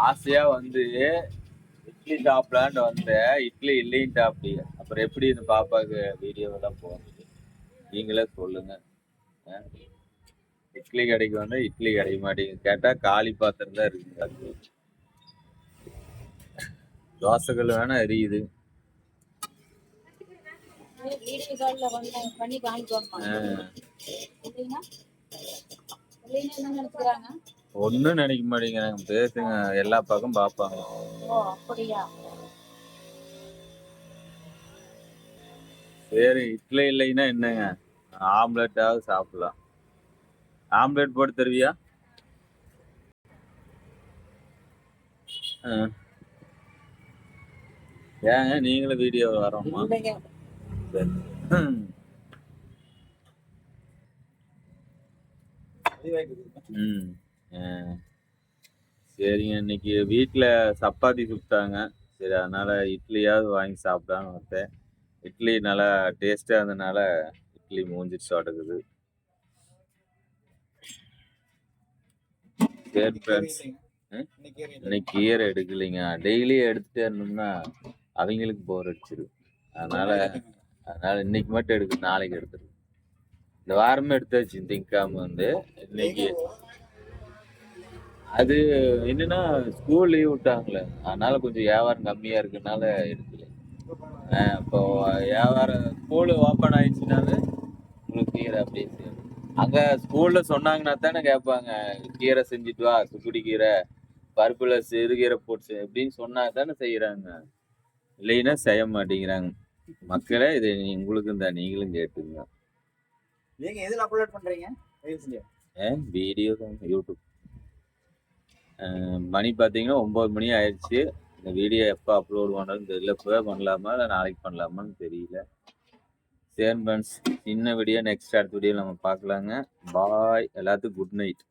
ஆசையா வந்து இட்லி சாப்பிடலான்ட்டு வந்தேன் இட்லி இல்லைன்னு சாப்பிடி அப்புறம் எப்படி இந்த பாப்பாக்கு வீடியோ எல்லாம் போகுது? நீங்களே சொல்லுங்க? இட்லி கடைக்கு வந்தா இட்லி கிடைக்க மாட்டேங்குது. கேட்டா காலி பாத்திரம் தான் இருக்குங்க தோசைகள் வேணா எரியுது. பண்ணி காமிக்கணுமா ஒண்ணும் நினைக்க மாட்டேங்கிறாங்க. பேசுங்க. எல்லா பக்கம் பார்ப்பாங்க. அப்படியா? சரி இட்லி இல்லைன்னா என்னங்க? ஆம்லெட்டாவது சாப்பிடலாம். ஆம்லெட் போட்டு தருவியா. ஏங்க நீங்களும் வீடியோ வரோமா. ம். சரிங்க இன்னைக்கு வீட்டில் சப்பாத்தி சுட்டாங்க. சரி அதனால இட்லியாவது வாங்கி சாப்பிடான்னு வந்தேன். இட்லி நல்லா டேஸ்டாக இருந்தனால இட்லி மூஞ்சிச்சு அடக்குது சரி ஃப்ரெண்ட்ஸ் இன்னைக்கு கீரை எடுக்கலைங்க. டெய்லி எடுத்துட்டே இருந்தோம்னா அவங்களுக்கு போர் அடிச்சிடும் அதனால அதனால இன்னைக்கு மட்டும் எடுக்கு நாளைக்கு எடுத்துரு இந்த வாரமே எடுத்தாச்சு திங்காம வந்து. இன்னைக்கு அது என்னன்னா ஸ்கூல் லீவ் விட்டாங்களே. அதனால கொஞ்சம் வியாபாரம் கம்மியா இருக்கனால எடுக்கல. இப்போ வியாபாரம் ஸ்கூல் ஓப்பன் ஆயிடுச்சுனாலே உங்களுக்கு கீரை செய்யணும் அங்க ஸ்கூல்ல சொன்னாங்கன்னா தானே கேட்பாங்க கீரை செஞ்சுட்டு வா சுக்குடி கீரை பருப்புல சிறுகீரை போட்டு எப்படின்னு சொன்னா தானே செய்யறாங்க இல்லைன்னா செய்ய மாட்டேங்கிறாங்க. மக்களே இது உங்களுக்கும் தான் நீங்களும் கேட்டுங்க நீங்க எதுல அப்லோட் பண்றீங்க? வீடியோ தான் யூடியூப் மணி பார்த்தீங்கன்னா ஒம்பது மணி ஆயிடுச்சு. இந்த வீடியோ எப்போ அப்லோட் பண்ணுறதுன்னு தெரியல. இப்போ பண்ணலாமா இல்லை நாளைக்கு பண்ணலாமான்னு தெரியல. சரி ஃப்ரெண்ட்ஸ் சின்ன வீடியோ நெக்ஸ்ட் அடுத்த வீடியோ நம்ம பார்க்கலாங்க. பாய் எல்லாத்துக்கும் குட் நைட்